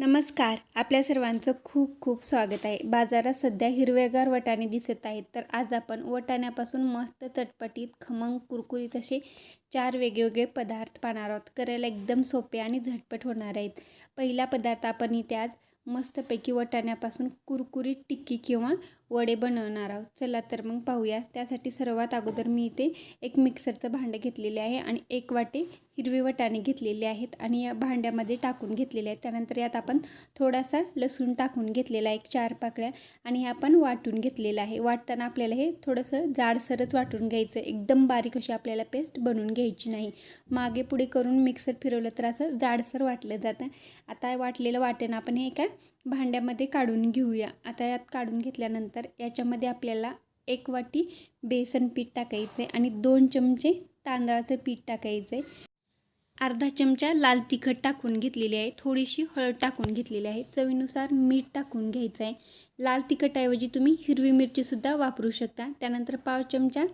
नमस्कार. आपल्या सर्वांचं खूप खूप स्वागत आहे. बाजारात सध्या हिरवेगार वटाणे दिसत आहेत. तर आज आपण वटाण्यापासून मस्त चटपटीत खमंग कुरकुरीत असे चार वेगवेगळे पदार्थ पाहणार आहोत. करायला एकदम सोपे आणि झटपट होणार आहेत. पहिला पदार्थ आपण इथे आज मस्तपैकी वटाण्यापासून कुरकुरीत टिक्की किंवा वडे बनवणार आहोत. चला तर मग पाहूया. त्यासाठी सर्वात अगोदर मी इथे एक मिक्सरचं भांडं घेतलेले आहे आणि एक वाटे हिरवे वटाणे घेतलेले आहेत आणि या भांड्यामध्ये टाकून घेतलेले आहेत. त्यानंतर यात आपण थोडासा लसूण टाकून घेतलेला आहे एक चार पाकळ्या. आणि हे आपण वाटून घेतलेलं आहे. वाटताना आपल्याला हे थोडंसं जाडसरच वाटून घ्यायचं. एकदम बारीक अशी आपल्याला पेस्ट बनवून घ्यायची नाही. मागे पुढे करून मिक्सर फिरवलं तर असं जाडसर वाटलं जातं. आता वाटलेलं वाटेनं आपण हे काय भांड्यामध्ये काढून घेऊया. आता यात काढून घेतल्यानंतर याच्यामध्ये आपल्याला एक वाटी बेसन पीठ टाकायचं आहे आणि दोन चमचे तांदळाचं पीठ टाकायचं आहे अर्धा चमचा लाल तिखट टाकून घेतलेली आहे. थोडीशी हळद टाकून घेतलेली आहे. चवीनुसार मीठ टाकून घ्यायचं आहे लाल तिखटऐवजी तुम्ही हिरवी मिरचीसुद्धा वापरू शकता. त्यानंतर पाव चमचा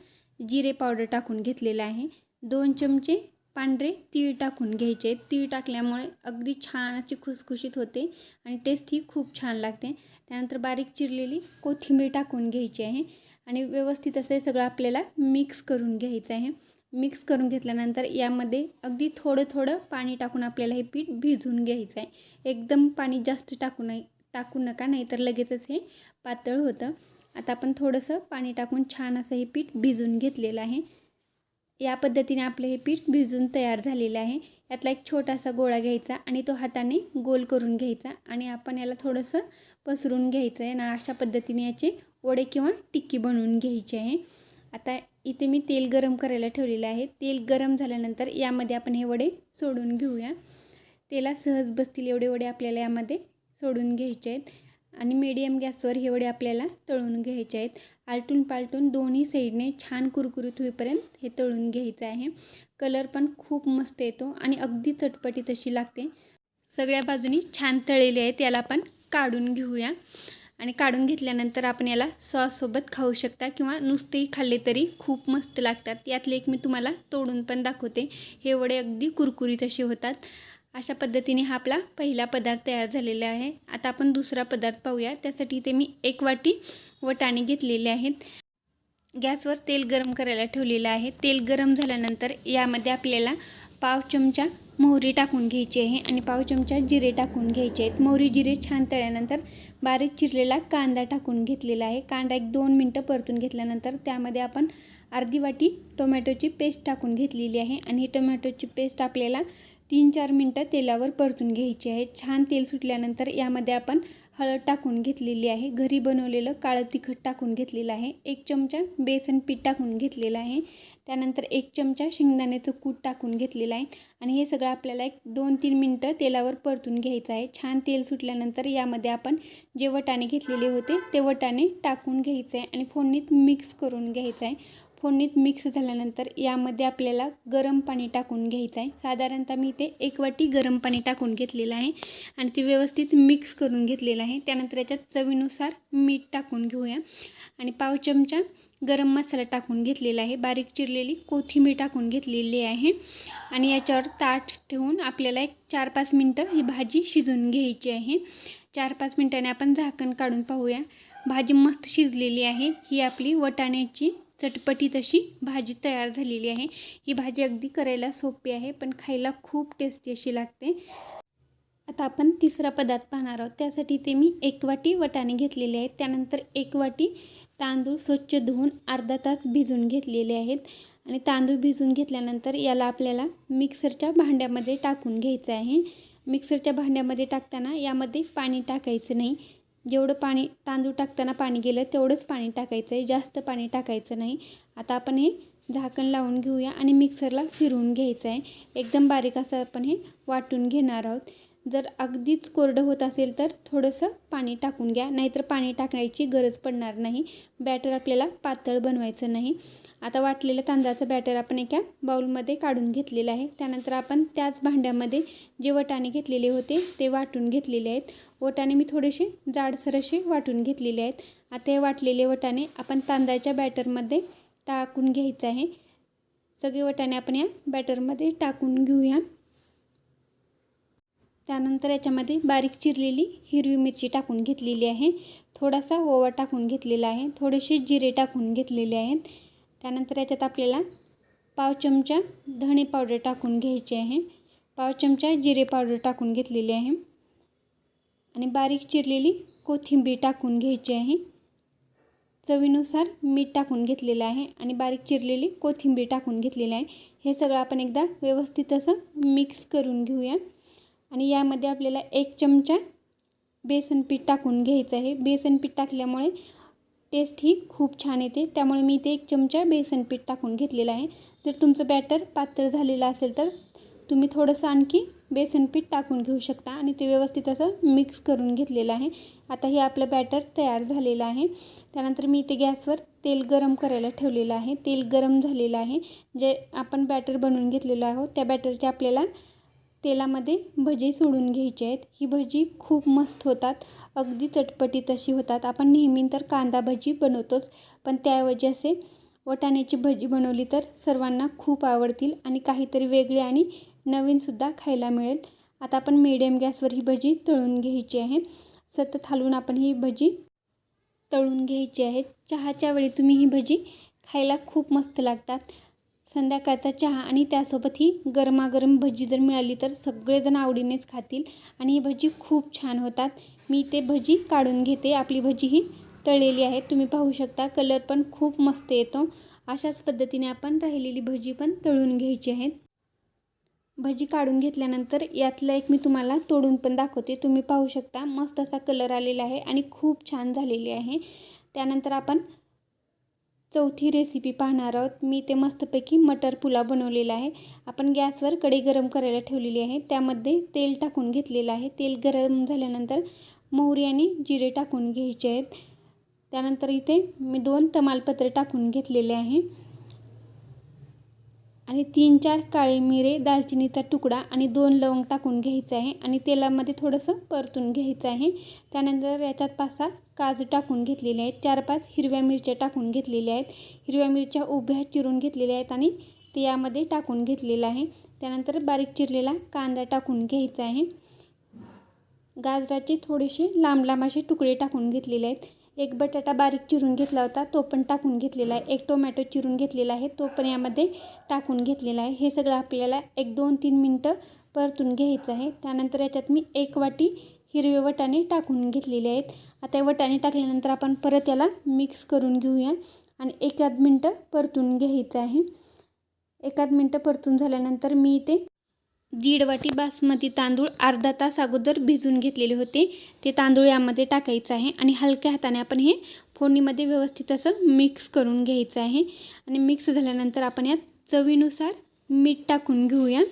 जिरे पावडर टाकून घेतलेला आहे. दोन चमचे पांढरे तीळ टाकून घ्यायचे. तीळ टाकल्यामुळे अगदी छान अशी खुसखुशीत होते आणि टेस्ट ही खूप छान लागते. त्यानंतर बारीक चिरलेली कोथिंबीर टाकून घ्यायची आहे आणि व्यवस्थित असं सगळं आपल्याला मिक्स करून घ्यायचं आहे. मिक्स करून घेतल्यानंतर यामध्ये अगदी थोडं थोडं पाणी टाकून आपल्याला हे पीठ भिजून घ्यायचं आहे. एकदम पाणी जास्त टाकू नाही टाकू नका नाहीतर लगेचच हे पातळ होतं. आता आपण थोडंसं पाणी टाकून छान असं हे पीठ भिजून घेतलेलं आहे. या पद्धतीने आपलं हे पीठ भिजून तयार झालेलं आहे. यातला एक छोटासा गोळा घ्यायचा आणि तो हाताने गोल करून घ्यायचा आणि आपण याला थोडंसं पसरून घ्यायचं आहे ना अशा पद्धतीने याचे वडे किंवा टिक्की बनवून घ्यायची आहे. आता इथे मी तेल गरम करायला ठेवलेलं आहे. तेल गरम झाल्यानंतर यामध्ये आपण हे वडे सोडून घेऊया. तेला सहज बसतील एवढे वडे आपल्याला यामध्ये सोडून घ्यायचे आहेत. आणि मीडियम गॅसवर हे वडे आपल्याला तळून घ्यायचे आहेत. आलटून पालटून दोन्ही साईडने छान कुरकुरीत होईपर्यंत हे तळून घ्यायचं आहे. कलर पण खूप मस्त येतो आणि अगदी चटपटी तशी लागते. सगळ्या बाजूनी छान तळलेले आहेत याला आपण काढून घेऊया. आणि काढून घेतल्यानंतर आपण याला सॉससोबत खाऊ शकता किंवा नुसतेही खाल्ले तरी खूप मस्त लागतात. यातले एक मी तुम्हाला तोडून पण दाखवते. हे वडे अगदी कुरकुरीत असे होतात. अशा पद्धतीने हा आपला पहिला पदार्थ तयार झालेला आहे. आता आपण दुसरा पदार्थ पाहूया. त्यासाठी इथे मी एक वाटी वटाणे घेतलेले आहेत. गॅसवर तेल गरम करायला ठेवलेलं आहे. तेल गरम झाल्यानंतर यामध्ये आपल्याला पाव चमचा मोहरी टाकून घ्यायची आहे आणि पाव चमचा जिरे टाकून घ्यायचे आहेत. मोहरी जिरे छान तळल्यानंतर बारीक चिरलेला कांदा टाकून घेतलेला आहे. कांदा एक दोन मिनटं परतून घेतल्यानंतर त्यामध्ये आपण अर्धी वाटी टोमॅटोची पेस्ट टाकून घेतलेली आहे. आणि ही टोमॅटोची पेस्ट आपल्याला तीन चार मिनटं तेलावर परतून घ्यायची आहे. छान तेल सुटल्यानंतर यामध्ये आपण हळद टाकून घेतलेली आहे. घरी बनवलेलं काळं तिखट टाकून घेतलेलं आहे. एक चमचा बेसन पीठ टाकून घेतलेलं आहे. त्यानंतर एक चमचा शेंगदाण्याचं कूट टाकून घेतलेलं आहे. आणि हे सगळं आपल्याला एक दोन तीन मिनटं तेलावर परतून घ्यायचं आहे. छान तेल सुटल्यानंतर यामध्ये आपण जे वटाणे घेतलेले होते ते वटाणे टाकून घ्यायचं आहे आणि फोडणीत मिक्स करून घ्यायचं आहे. फोडणीत मिक्स झाल्यानंतर यामध्ये आपल्याला गरम पाणी टाकून घ्यायचं आहे. साधारणतः मी इथे एक वाटी गरम पाणी टाकून घेतलेलं आहे आणि ते व्यवस्थित मिक्स करून घेतलेलं आहे. त्यानंतर याच्यात चवीनुसार मीठ टाकून घेऊया. आणि पाव चमचा गरम मसाला टाकून घेतलेला आहे. बारीक चिरलेली कोथिंबीर टाकून घेतलेली आहे. आणि याच्यावर ताट ठेवून आपल्याला एक चार पाच मिनटं ही भाजी शिजून घ्यायची आहे. चार पाच मिनटाने आपण झाकण काढून पाहूया. भाजी मस्त शिजलेली आहे. ही आपली वटाण्याची चटपटीत अशी भाजी तयार झालेली आहे. ही भाजी अगदी करायला सोपी आहे पण खायला खूप टेस्टी अशी लागते. आता आपण तिसरा पदार्थ पाहणार आहोत. त्यासाठी ते मी एक वाटी वटाणे घेतलेले आहेत. त्यानंतर एक वाटी तांदूळ स्वच्छ धुवून अर्धा तास भिजून घेतलेले आहेत. आणि तांदूळ भिजून घेतल्यानंतर याला आपल्याला मिक्सरच्या भांड्यामध्ये टाकून घ्यायचं आहे. मिक्सरच्या भांड्यामध्ये टाकताना यामध्ये पाणी टाकायचं नाही. जेवढं पाणी तांदूळ टाकताना पाणी गेलं तेवढंच पाणी टाकायचं आहे जास्त पाणी टाकायचं नाही. आता आपण हे झाकण लावून घेऊया आणि मिक्सरला फिरवून घ्यायचं आहे एकदम बारीक असं आपण हे वाटून घेणार आहोत. जर अगदीच कोरडं होत असेल तर थोडंसं पाणी टाकून घ्या. नाहीतर पाणी टाकण्याची गरज पडणार नाही. बॅटर आपल्याला पातळ बनवायचं नाही. आता वाटलेलं तांदळाचं बॅटर आपण एका बाऊलमध्ये काढून घेतलेलं आहे. त्यानंतर आपण त्याच भांड्यामध्ये जे वटाणे घेतलेले होते ते वाटून घेतलेले आहेत. वटाणे मी थोडेसे जाडसर असे वाटून घेतलेले आहेत. आता हे वाटलेले वटाणे आपण तांदळाच्या बॅटरमध्ये टाकून घ्यायचं आहे. सगळे वटाणे आपण या बॅटरमध्ये टाकून घेऊया. त्यानंतर याच्यामध्ये बारीक चिरलेली हिरवी मिरची टाकून घेतलेली आहे. थोडासा ओवा टाकून घेतलेला आहे. थोडेसे जिरे टाकून घेतलेले आहेत. त्यानंतर याच्यात आपल्याला पाव चमचा धणे पावडर टाकून घ्यायची आहे. पाव चमचा जिरे पावडर टाकून घेतलेली आहे. आणि बारीक चिरलेली कोथिंबीर टाकून घ्यायची आहे. चवीनुसार मीठ टाकून घेतलेलं आहे आणि बारीक चिरलेली कोथिंबीर टाकून घेतलेलं आहे. हे सगळं आपण एकदा व्यवस्थित असं मिक्स करून घेऊया. आणि यामध्ये आपल्याला एक चमचा बेसन पीठ टाकून घ्यायचं आहे. बेसन पीठ टाकल्यामुळे टेस्ट ही खूप छान येते. त्यामुळे मी इथे एक चमचा बेसन पीठ टाकून घेतलेलं आहे. जर तुमचं बॅटर पातळ झालेलं असेल तर तुम्ही थोडंसं आणखी बेसन पीठ टाकून घेऊ शकता आणि ते व्यवस्थित असं मिक्स करून घेतलेलं आहे. आता हे आपलं बॅटर तयार झालेलं आहे. त्यानंतर मी इथे गॅसवर तेल गरम करायला ठेवलेलं आहे. तेल गरम झालेलं आहे. जे आपण बॅटर बनवून घेतलेलं आहोत त्या बॅटरचे आपल्याला तेलामध्ये भजी सोडून घ्यायचे आहेत. ही भजी खूप मस्त होतात. अगदी चटपटीत अशी होतात. आपण नेहमी तर कांदा भजी बनवतोच पण त्याऐवजी असे वटाण्याची भजी बनवली तर सर्वांना खूप आवडतील आणि काहीतरी वेगळे आणि नवीनसुद्धा खायला मिळेल. आता आपण मिडियम गॅसवर ही भजी तळून घ्यायची आहे. सतत हलवून आपण ही भजी तळून घ्यायची आहे. चहाच्या वेळी तुम्ही ही भजी खायला खूप मस्त लागतात. संध्याकाळचा चहा आणि त्यासोबत ही गरमागरम भजी जर मिळाली तर सगळेजण आवडीनेच खातील. आणि ही भजी खूप छान होतात. मी ते भजी काढून घेते. आपली भजी ही तळलेली आहे. तुम्ही पाहू शकता कलर पण खूप मस्त येतो. अशाच पद्धतीने आपण राहिलेली भजी पण तळून घ्यायची आहेत भजी काढून घेतल्यानंतर यातलं एक मी तुम्हाला तोडून पण दाखवते. तुम्ही पाहू शकता मस्त असा कलर आलेला आहे आणि खूप छान झालेली आहे. त्यानंतर आपण चौथी रेसिपी पाहणार आहोत. मी ते मस्तपैकी मटर पुलाव बनवलेला आहे. आपण गॅसवर कढई गरम करायला ठेवलेली आहे. त्यामध्ये तेल टाकून घेतलेलं आहे. तेल गरम झाल्यानंतर मोहरी आणि जिरे टाकून घ्यायचे आहेत. त्यानंतर इथे मी दोन तमालपत्रे टाकून घेतलेले आहे. आणि तीन चार काळे मिरे दालचिनीचा तुकडा आणि दोन लवंग टाकून घ्यायचं आहे आणि तेलामध्ये थोडंसं परतून घ्यायचं आहे. त्यानंतर याच्यात पाच सहा काजू टाकून घेतलेले आहेत. चार पाच हिरव्या मिरच्या टाकून घेतलेल्या आहेत. हिरव्या मिरच्या उभ्या चिरून घेतलेल्या आहेत आणि ते यामध्ये टाकून घेतलेलं आहे. त्यानंतर बारीक चिरलेला कांदा टाकून घ्यायचा आहे. गाजराचे थोडेसे लांब लांब असे तुकडे टाकून घेतलेले आहेत. एक बटाटा बारीक चिरून घेतला होता तो पण टाकून घेतलेला आहे. एक टोमॅटो चिरून घेतलेला आहे तो पण यामध्ये टाकून घेतलेला आहे. हे सगळं आपल्याला एक दोन तीन मिनटं परतून घ्यायचं आहे. त्यानंतर याच्यात मी एक वाटी हिरवे वटाणे टाकून घेतलेले आहेत. आता वटाणे टाकल्यानंतर आपण परत याला मिक्स करून घेऊया आणि एकाद मिनटं परतून घ्यायचं आहे. एकाद मिनटं परतून झाल्यानंतर मी इथे दीड वाटी बासमती तांदूळ अर्धा तास अगोदर भिजून घेतलेले होते. ते तांदूळ यामध्ये टाकायचं आहे आणि हलक्या हाताने आपण हे फोडणीमध्ये व्यवस्थित असं मिक्स करून घ्यायचं आहे. आणि मिक्स झाल्यानंतर आपण यात चवीनुसार मीठ टाकून घेऊया.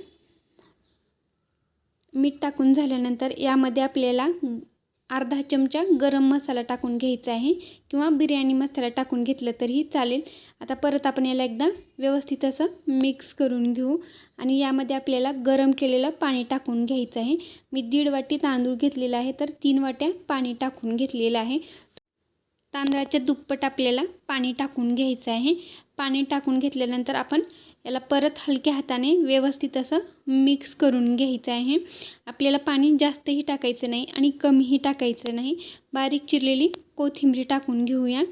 मीठ टाकून झाल्यानंतर यामध्ये आपल्याला अर्धा चमचा गरम मसाला टाकून घ्यायचा आहे किंवा बिर्याणी मसाला टाकून घेतलं तरीही चालेल. आता परत आपण याला एकदा व्यवस्थित असं मिक्स करून घेऊ आणि यामध्ये आपल्याला गरम केलेलं पाणी टाकून घ्यायचं आहे. मी दीड वाटी तांदूळ घेतलेला आहे तर तीन वाट्या पाणी टाकून घेतलेलं आहे. तांदळाच्या दुप्पट आपल्याला पाणी टाकून घ्यायचं आहे. पाणी टाकून घेतल्यानंतर आपण याला परत हलक्या हाताने व्यवस्थित असं मिक्स करून घ्यायचं आहे. आपल्याला पाणी जास्तही टाकायचं नाही आणि कमीही टाकायचं नाही. बारीक चिरलेली कोथिंबरी टाकून घेऊया.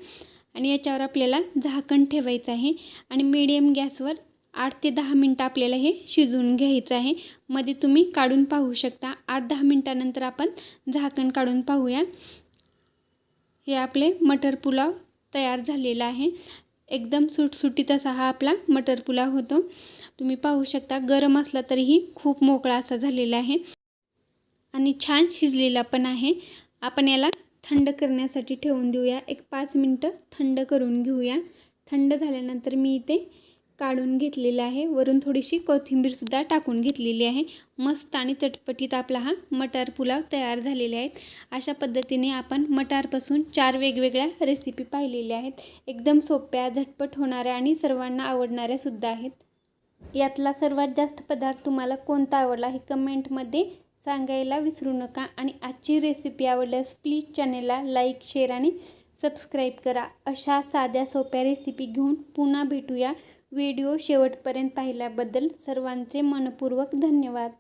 आणि याच्यावर आपल्याला झाकण ठेवायचं आहे. आणि मीडियम गॅसवर आठ ते दहा मिनटं आपल्याला हे शिजवून घ्यायचं आहे. मध्ये तुम्ही काढून पाहू शकता. आठ दहा मिनटानंतर आपण झाकण काढून पाहूया. हे आपले मटर पुलाव तयार झालेला आहे. एकदम सुटसुटीत असा हा आपला मटर पुलाव होतो. तुम्ही पाहू शकता गरम असला तरीही खूप मोकळा असा झालेला आहे. आणि छान शिजलेला पण आहे. आपण याला थंड करण्यासाठी ठेवून देऊया. एक पाच मिनटं थंड करून घेऊया. थंड झाल्यानंतर मी इथे काढून घेतलेलं आहे. वरून थोडीशी कोथिंबीरसुद्धा टाकून घेतलेली आहे. मस्त आणि चटपटीत आपला हा मटार पुलाव तयार झालेले आहेत. अशा पद्धतीने आपण मटारपासून चार वेगवेगळ्या रेसिपी पाहिलेल्या आहेत. एकदम सोप्या झटपट होणाऱ्या आणि सर्वांना आवडणाऱ्यासुद्धा आहेत. यातला सर्वात जास्त पदार्थ तुम्हाला कोणता आवडला हे कमेंटमध्ये सांगायला विसरू नका. आणि आजची रेसिपी आवडल्यास प्लीज चॅनेलला लाईक शेअर आणि सबस्क्राईब करा. अशा साध्या सोप्या रेसिपी घेऊन पुन्हा भेटूया. व्हिडिओ शेवटपर्यंत पाहिल्याबद्दल सर्वांचे मनपूर्वक धन्यवाद.